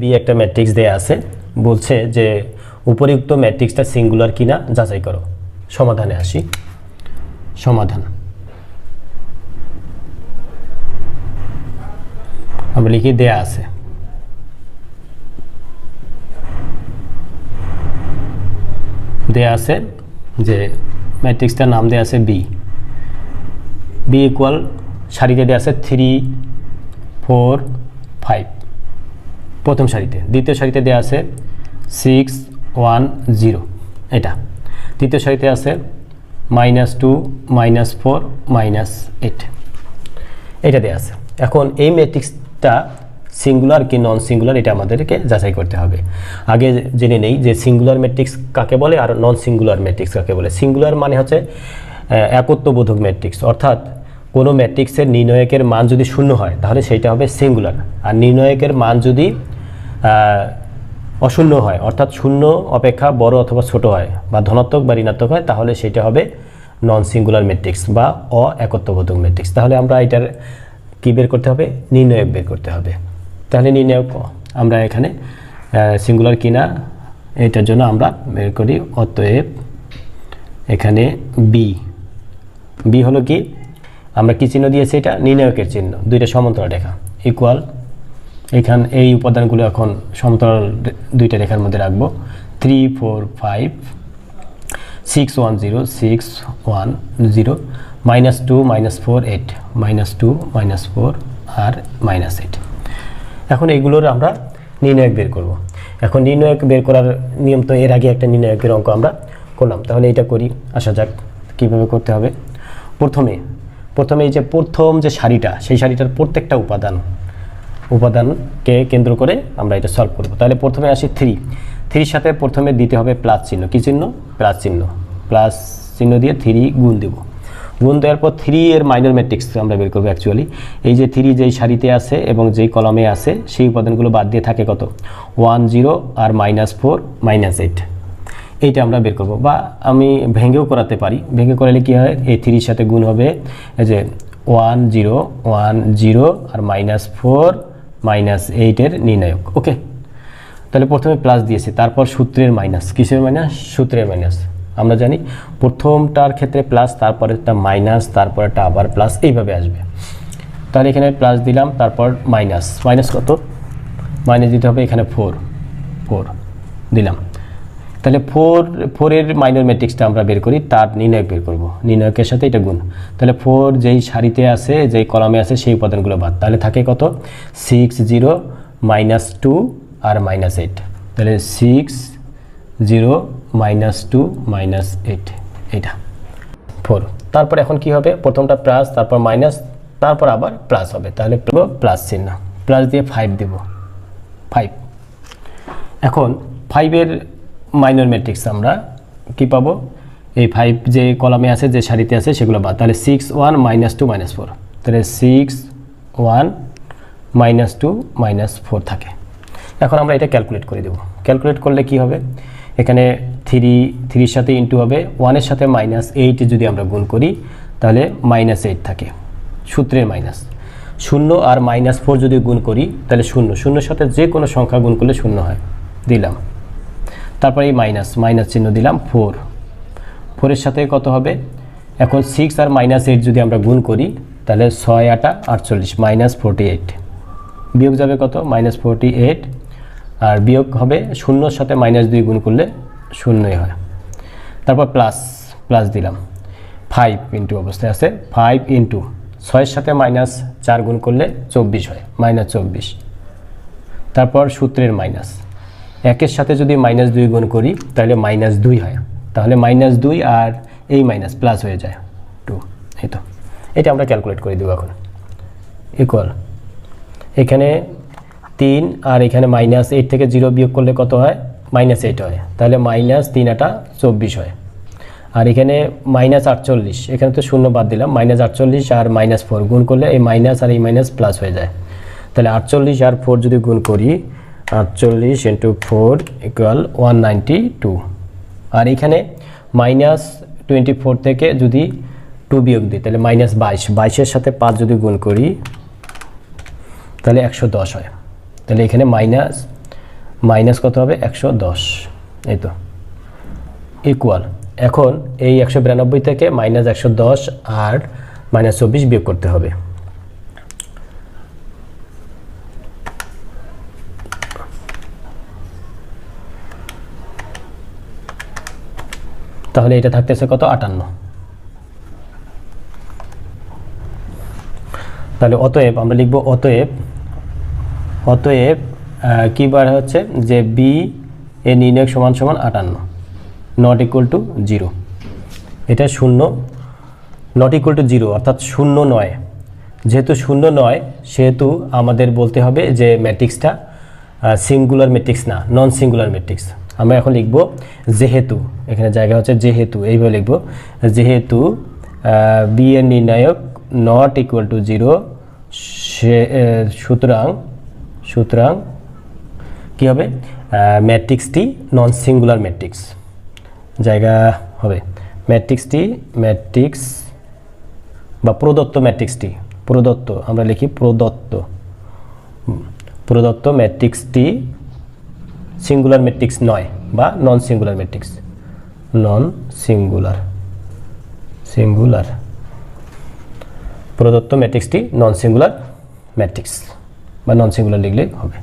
B একটা matrix দেয়া আছে, বলছে যে উপরিউক্ত ম্যাট্রিক্সটা সিঙ্গুলার কিনা যাচাই করো। সমাধানে আসি। সমাধান। আমরা লিখি দেয়া আছে। দেয়া আছে যে ম্যাট্রিক্সটার নাম দেয়া আছে বি বি ইকুয়াল সারিতে দেয়া আছে থ্রি ফোর ফাইভ প্রথম সারিতে। দ্বিতীয় সারিতে দেওয়া আছে সিক্স ওয়ান জিরো এটা। তৃতীয় সারিতে আছে minus two minus four minus eight এটা দেওয়া আছে। এখন এই ম্যাট্রিক্সটা সিঙ্গুলার কি নন সিঙ্গুলার এটা আমাদেরকে যাচাই করতে হবে। আগে জেনে নেই যে সিঙ্গুলার ম্যাট্রিক্স কাকে বলে আর নন সিঙ্গুলার ম্যাট্রিক্স কাকে বলে। সিঙ্গুলার মানে হচ্ছে একত্ববোধক ম্যাট্রিক্স অর্থাৎ কোনো ম্যাট্রিক্সের নির্ণয়কের মান যদি শূন্য হয়, তাহলে সেইটা হবে সিঙ্গুলার আর নির্ণয়কের মান যদি অশূন্য হয়। অর্থাৎ শূন্য অপেক্ষা বড় অথবা ছোট হয় বা ধনাত্মক বা ঋণাত্মক হয়, তাহলে সেটা হবে নন সিঙ্গুলার ম্যাট্রিক্স বা অ একত্ববোধক ম্যাট্রিক্স তাহলে আমরা এটার কী বের করতে হবে? নির্ণয়ক বের করতে হবে। তাহলে নির্ণয়ক আমরা এখানে সিঙ্গুলার কিনা এটার জন্য আমরা বের করি অতএব এখানে বি বি হলো কি? আমরা কি চিহ্ন দিয়েছি এটা? নির্ণায়কের চিহ্ন। দুইটা সমান্তরাল রেখা। ইকুয়াল এখান, এই উপাদানগুলো এখন সমান্তরাল রে- দুইটা রেখার মধ্যে রাখব। Three four five six one zero six one zero minus two minus four eight minus two minus four আর মাইনাস এইট এখন এইগুলোর আমরা নির্ণায়ক বের করব। এখন নির্ণায়ক বের করার নিয়ম তো এর আগে একটা নির্ণায়কের অঙ্ক আমরা করলাম। তাহলে এটা করি, আসা যাক কীভাবে করতে হবে। প্রথমে প্রথমে এই যে প্রথম যে শাড়িটা সেই শাড়িটার প্রত্যেকটা উপাদান উপাদানকে কেন্দ্র করে আমরা এটা সলভ করব। তাহলে প্রথমে আসি থ্রি থ্রির সাথে প্রথমে দিতে হবে প্লাস চিহ্ন। কী চিহ্ন? প্লাস চিহ্ন। প্লাস চিহ্ন দিয়ে থ্রি গুণ দেব। গুণ দেওয়ার পর থ্রি এর মাইনর ম্যাট্রিক্স আমরা বের করব অ্যাকচুয়ালি এই যে থ্রি যেই সারিতে আছে এবং যেই কলমে আছে, সেই উপাদানগুলো বাদ দিয়ে থাকে কত? ওয়ান জিরো আর মাইনাস ফোর মাইনাস এইট এইটা আমরা বের করব। বা আমি ভেঙেও করাতে পারি। ভেঙে করালে কি হয়? এই থ্রির সাথে গুণ হবে যে ওয়ান জিরো ওয়ান জিরো আর মাইনাস ফোর মাইনাস এইটের নির্ণায়ক। ওকে তাহলে প্রথমে প্লাস দিয়েছি, তারপর সূত্রের মাইনাস কিসের মাইনাস সূত্রের মাইনাস আমরা জানি প্রথমটার ক্ষেত্রে প্লাস তারপরে একটা মাইনাস তারপর একটা আবার প্লাস এইভাবে আসবে। তাহলে এখানে প্লাস দিলাম, তারপর মাইনাস মাইনাস কত? মাইনাস দিতে হবে এখানে ফোর ফোর দিলাম। তাহলে ফোর ফোরের মাইনর ম্যাট্রিক্সটা আমরা বের করি, তার নির্ণায়ক বের করব। নির্ণায়কের সাথে এটা গুণ। তাহলে ফোর যেই সারিতে আছে, যেই কলামে আছে, সেই উপাদানগুলো বাদ। তাহলে থাকে কত? সিক্স জিরো মাইনাস টু আর মাইনাস এইট তাহলে six zero minus two minus eight এইটা। ফোর তারপর এখন কি হবে? প্রথমটা প্লাস তারপর মাইনাস তারপর আবার প্লাস হবে। তাহলে প্লাস চিহ্ন। প্লাস দিয়ে ফাইভ দেব। ফাইভ এখন ফাইভের মাইনর ম্যাট্রিক্স আমরা কি পাবো? এই ফাইভ যে কলামে আছে, যে সারিতে আছে, সেগুলো বাদ। তাহলে six one minus two minus four তাহলে six one minus two minus four থাকে। এখন আমরা এটা ক্যালকুলেট করে দেবো। ক্যালকুলেট করলে কি হবে? এখানে থ্রি থ্রির সাথে ইন্টু হবে ওয়ানের সাথে মাইনাস এইট যদি আমরা গুণ করি, তাহলে মাইনাস এইট থাকে। সূত্রের মাইনাস শূন্য আর মাইনাস ফোর যদি গুণ করি, তাহলে শূন্য। শূন্যর সাথে যে কোনো সংখ্যা গুণ করলে শূন্য হয়। দিলাম। তারপরে এই মাইনাস মাইনাস চিহ্ন দিলাম ফোর ফোরের সাথে কত হবে? এখন সিক্স আর মাইনাস এইট যদি আমরা গুণ করি, তাহলে ছয়, আটা, আটচল্লিশ মাইনাস ফোরটি এইট বিয়োগ যাবে কত? মাইনাস ফোরটি এইট আর বিয়োগ হবে শূন্যর সাথে মাইনাস দুই গুণ করলে শূন্যই হয়। তারপর প্লাস প্লাস দিলাম। ফাইভ ইন্টু অবস্থায় আছে ফাইভ ইন্টু ছয়ের সাথে মাইনাস চার গুণ করলে চব্বিশ হয় মাইনাস চব্বিশ। তারপর সূত্রের মাইনাস একের সাথে যদি মাইনাস দুই গুণ করি, তাহলে মাইনাস দুই হয়। তাহলে মাইনাস দুই আর এই মাইনাস প্লাস হয়ে যায় টু এই তো। এটা আমরা ক্যালকুলেট করে দেবো এখন। ইকুয়াল এখানে তিন আর এখানে মাইনাস এইট থেকে জিরো বিয়োগ করলে কত হয়? মাইনাস এইট হয়। তাহলে মাইনাস তিন আটা চব্বিশ হয়। আর এখানে মাইনাস আটচল্লিশ। এখানে তো শূন্য বাদ দিলাম। মাইনাস আটচল্লিশ আর মাইনাস ফোর গুণ করলে এই মাইনাস আর এই মাইনাস প্লাস হয়ে যায়। তাহলে আটচল্লিশ আর ফোর যদি গুণ করি আটচল্লিশ into four equal one ninety two আর এখানে মাইনাস টোয়েন্টি ফোর থেকে যদি টু বিয়োগ দিই, তাহলে মাইনাস বাইশ। বাইশের সাথে পাঁচ যদি গুণ করি, তাহলে একশো দশ হয়। তাহলে এখানে মাইনাস মাইনাস কত হবে? একশো দশ। এই তো। ইকুয়াল এখন এই একশো বিরানব্বই থেকে মাইনাস একশো দশ আর মাইনাস চব্বিশ বিয়োগ করতে হবে। তাহলে এটা থাকতেছে কত? আটান্ন। তাহলে অতএব আমরা লিখব অতএব অতএব কি বার হচ্ছে? যে বি এ নির্ণয় সমান সমান আটান্ন নট ইকুয়াল টু জিরো এটা শূন্য নট ইকুয়াল টু জিরো অর্থাৎ শূন্য নয়। যেহেতু শূন্য নয়, সেহেতু আমাদের বলতে হবে যে ম্যাট্রিক্সটা সিঙ্গুলার ম্যাট্রিক্স না নন সিঙ্গুলার ম্যাট্রিক্স আমরা এখন লিখব যেহেতু। জায়গা হচ্ছে যেহেতু, এইভাবে লিখব, যেহেতু বি এর নির্ণায়ক নট ইকুয়াল টু জিরো সে সুতরাং সুতরাং কী হবে? ম্যাট্রিক্সটি নন সিঙ্গুলার ম্যাট্রিক্স জায়গা হবে। ম্যাট্রিক্সটি ম্যাট্রিক্স বা প্রদত্ত ম্যাট্রিক্সটি প্রদত্ত, আমরা লিখি প্রদত্ত। প্রদত্ত ম্যাট্রিক্সটি সিঙ্গুলার ম্যাট্রিক্স নয় বা non singular matrix non singular singular প্রদত্ত ম্যাট্রিক্সটি নন সিঙ্গুলার ম্যাট্রিক্স বা নন সিঙ্গুলার লিখলে হবে।